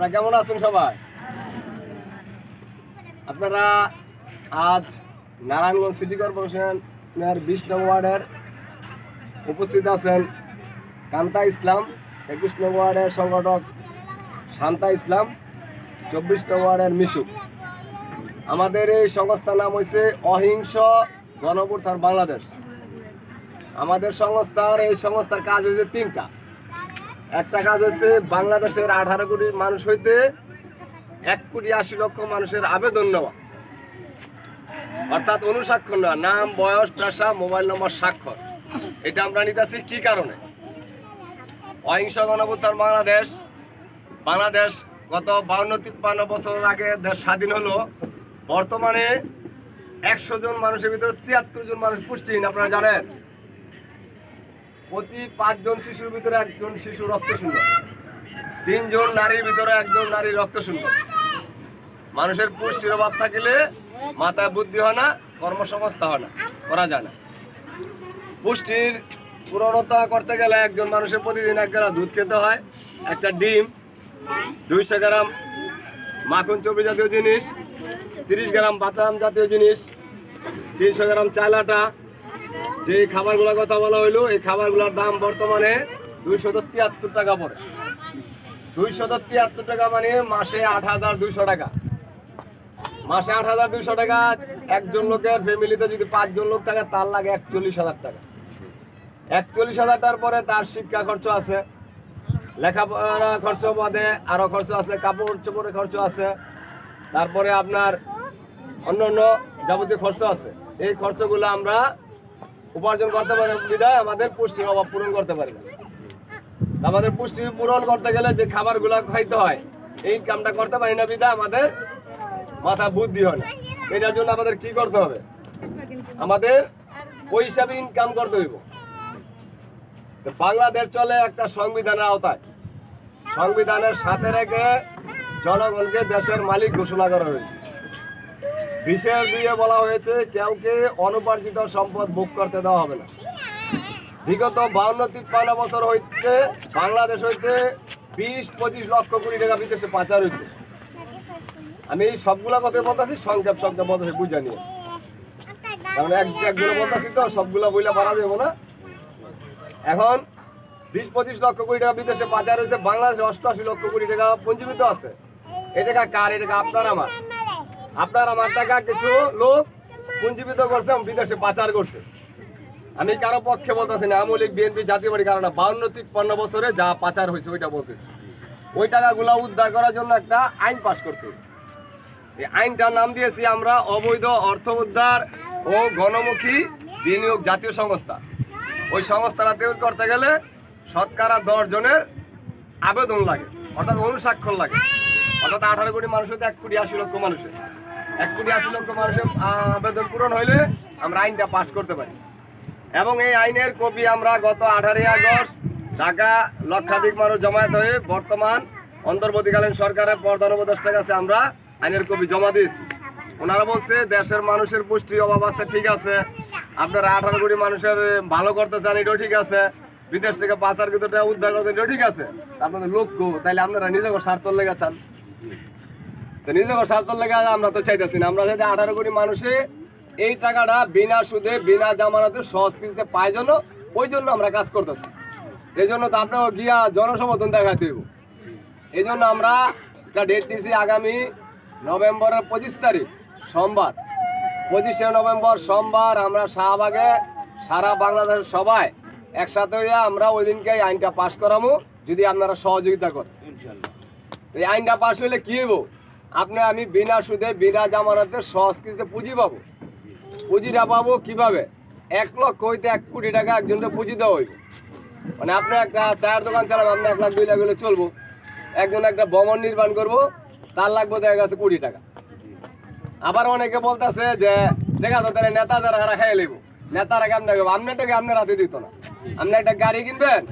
আপনারা কেমন আছেন সবাই? আপনারা আজ নারায়ণগঞ্জ সিটি কর্পোরেশনের বিশ নং ওয়ার্ডের উপস্থিত আছেন কান্তা ইসলাম, একুশ নং ওয়ার্ডের সংগঠক শান্তা ইসলাম, চব্বিশ নং ওয়ার্ডের মিশু আমাদের এই সংস্থার নাম হয়েছে অহিংস গণপুরথান বাংলাদেশ। আমাদের সংস্থার, এই সংস্থার কাজ হয়েছে তিনটা। একটা কাজ হচ্ছে, বাংলাদেশের আঠারো কোটি মানুষ হইতে এক কোটি আশি লক্ষ মানুষের আবেদন নেওয়া। অর্থাৎ অনুস্বাক্ষর নেওয়া, নাম, বয়স, পেশা, মোবাইল নম্বর, স্বাক্ষর। এটা আমরা নিতেছি কি কারণে? অহিংস গণভুত্থান বাংলাদেশ। বাংলাদেশ গত বাউন্ন তিপ্পান্ন বছর আগে দেশ স্বাধীন হলো। বর্তমানে একশো জন মানুষের ভিতরে তিয়াত্তর জন মানুষ পুষ্টিহীন, আপনারা জানেন। প্রতি পাঁচজন শিশুর ভিতরে একজন শিশু রক্ত শূন্য তিনজন নারীর ভিতরে একজন নারী রক্ত শূন্য মানুষের পুষ্টির অভাব থাকলে মাথায় বুদ্ধি হয় না কর্মসংস্থা হয় না, করা যায় না। পুষ্টির পূরণতা করতে গেলে একজন মানুষের প্রতিদিন এক গ্লাস দুধ খেতে হয়, একটা ডিম, দুইশো গ্রাম মাখন চর্বি জাতীয় জিনিস, তিরিশ গ্রাম বাদাম জাতীয় জিনিস, তিনশো গ্রাম চাল আটা যে খাবারগুলোর কথা বলা হইল, এই খাবারগুলোর দাম বর্তমানে দুইশত তিয়াত্তর টাকা পড়ে। দুইশত তিয়াত্তর টাকা মানে মাসে আট হাজার দুইশো টাকা। মাসে আট হাজার দুইশো টাকা, একজন লোকের ফ্যামিলিতে যদি পাঁচজন লোক থাকে, তার লাগে একচল্লিশ হাজার টাকা। একচল্লিশ হাজার টাকার পরে তার শিক্ষা খরচ আছে, লেখাপড়া খরচ বাদে আরও খরচ আছে, কাপড় চোপড়ের খরচ আছে, তারপরে আপনার অন্য অন্য যাবতীয় খরচ আছে। এই খরচগুলো আমরা উপার্জন করতে পারে বিধায় আমাদের পুষ্টির অভাব পূরণ করতে পারে। আমাদের পুষ্টি পূরণ করতে গেলে যে খাবারগুলো খাইতে হয়, এই কামটা করতে পারি না বিধায় আমাদের মাথা বুদ্ধি হয় এটার জন্য আমাদের কি করতে হবে? আমাদের ওই হিসাবে ইনকাম করতে হইব। বাংলাদেশ চলে একটা সংবিধানের আওতায়। সংবিধানের সাথে রেখে জনগণকে দেশের মালিক ঘোষণা করা হয়েছে। বিশেষ দিয়ে বলা হয়েছে কাউকে অনুপার্জিত সম্পদ ভোগ করতে দেওয়া হবে না। বিগত বাউন্ন তিপ্পান্ন বছর হইতে বাংলাদেশ হইতে বিশ, পঁচিশ লক্ষ কোটি টাকা বিদেশে পাচার হয়েছে আমি এই সবগুলা কথা বলতেছি, সংক্ষেপ সংক্ষেপ বলতেছি, বুঝা নিয়ে। কারণ এক একগুলো বলতেছি তো, সবগুলা বইলা পারা দেবো না। এখন বিশ, পঁচিশ লক্ষ কোটি টাকা বিদেশে পাচার হয়েছে বাংলাদেশে অষ্টআশি লক্ষ কোটি টাকা পঞ্জীবিত আছে। এ টাকা কার? এ টাকা আপনার, আমার। আপনার আমার টাকা কিছু লোক পুঞ্জীবিত করছে বিদেশে পাচার করছে। আমি কারও পক্ষে বলতেছি না লীগ, বিএনপি, জাতীয় পার্টি, কারণ বাউন্ন তিপ্পান্ন বছরে যা পাচার হয়েছে, ওইটা বলতেছি। ওই টাকাগুলো উদ্ধার করার জন্য একটা আইন পাশ করতে। এই আইনটার নাম দিয়েছি আমরা অবৈধ অর্থ উদ্ধার ও গণমুখী বিনিয়োগ জাতীয় সংস্থা। ওই সংস্থাটা তৈরি করতে গেলে শতকরা দশ জনের আবেদন লাগে, অর্থাৎ অনুস্বাক্ষর লাগে। অর্থাৎ আঠারো কোটি মানুষের এক কোটি আশি লক্ষ মানুষের। এক কোটি আশি লক্ষ মানুষের আবেদন পূরণ হইলে আমরা আইনটা পাশ করতে পারি। এবং এই আইনের কপি আমরা গত আঠারোই আগস্ট ঢাকা লক্ষাধিক মানুষ জমায়েত হয়ে বর্তমান অন্তর্বর্তীকালীন সরকারের প্রধান উপদেষ্টার কাছে আমরা আইনের কপি জমা দিয়েছি। ওনারা বলছে, দেশের মানুষের পুষ্টির অভাব আছে, ঠিক আছে। আপনারা আঠারো কোটি মানুষের ভালো করতে চান এটাও ঠিক আছে। বিদেশ থেকে পাচার কিন্তু উদ্ধার করতে এটাও ঠিক আছে। আপনাদের লক্ষ্য, তাইলে আপনারা নিজেকে স্বার্থ লেগে চান তো নিজেকে স্বার্থ লেগে আমরা তো চাইতেছি না। আমরা চাইতে আঠারো কোটি মানুষে এই টাকাটা বিনা সুদে, বিনা জামানতে সহজ কিস্তিতে পায় জন্য, ওই জন্য আমরা কাজ করতেছি। এই জন্য তো আপনাকে গিয়া জনসমর্থন দেখা দেব এই জন্য আমরা একটা ডেট নিয়েছি আগামী নভেম্বরের পঁচিশ তারিখ, সোমবার। পঁচিশে নভেম্বর, সোমবার আমরা শাহবাগে সারা বাংলাদেশের সবাই একসাথে হইয়া আমরা ওই দিনকে আইনটা পাশ করামু, যদি আপনারা সহযোগিতা করেন। এই আইনটা পাশ হইলে কি হইব? আপনি আমি বিনা সুদে, বিনা জামানতে সহজ কিস্তিতে পুঁজি পাবো। পুঁজিটা পাবো কীভাবে? এক লক্ষ হইতে এক কোটি টাকা একজনকে পুঁজি দেওয়া হইব। মানে আপনি একটা চায়ের দোকান চালাবেন আপনি এক লাখ, দুই লাখ হলে চলবো। একজন একটা ভবন নির্মাণ করব, তার লাগবে দেখা গেছে কোটি টাকা। আবার অনেকে বলতেছে যে, দেখা তো তাহলে নেতা যারা হারা খাই লইব। নেতারা কেমন দেবে আপনার টাকা আপনার হাতে দিত না। আপনি একটা গাড়ি কিনবেন?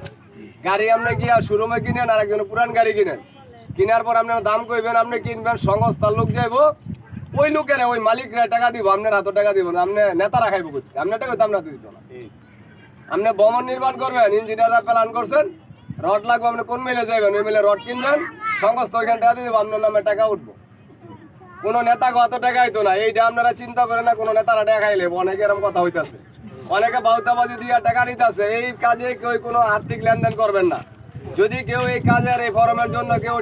গাড়ি আপনি গিয়া শোরুমে কিনেন আর একজন পুরান গাড়ি কিনেন। কেনার পর আপনার দাম কইবেন আপনি কিনবেন সংস্থার লোক যাইব। ওই লোকেরা ওই মালিকরা টাকা দিব আপনার হাতে টাকা দিব না। আপনি নেতারা খাইব করতে আপনার টাকা তো আপনার দিত না। আপনি ভবন নির্মাণ করবেন ইঞ্জিনিয়াররা প্ল্যান করছেন। রড লাগবে আপনি কোন মিলে যাবেন ওই মিলে রড কিনবেন সমস্ত ওইখান টাকা দিয়ে দেবো, আপনার নামে টাকা উঠবো। কোনো নেতা কত টাকা হইতো না। এইটা আপনারা চিন্তা করেন না কোনো নেতারা টাকা খাইলে অনেকে এরকম কথা হইতাছে। অনেকে বাউতাবাজি দিয়ে টাকা নিতেছে। এই কাজে কেউ কোনো আর্থিক লেনদেন করবেন না। যদি কেউ এই কাজের এই ফরমের জন্য কেউ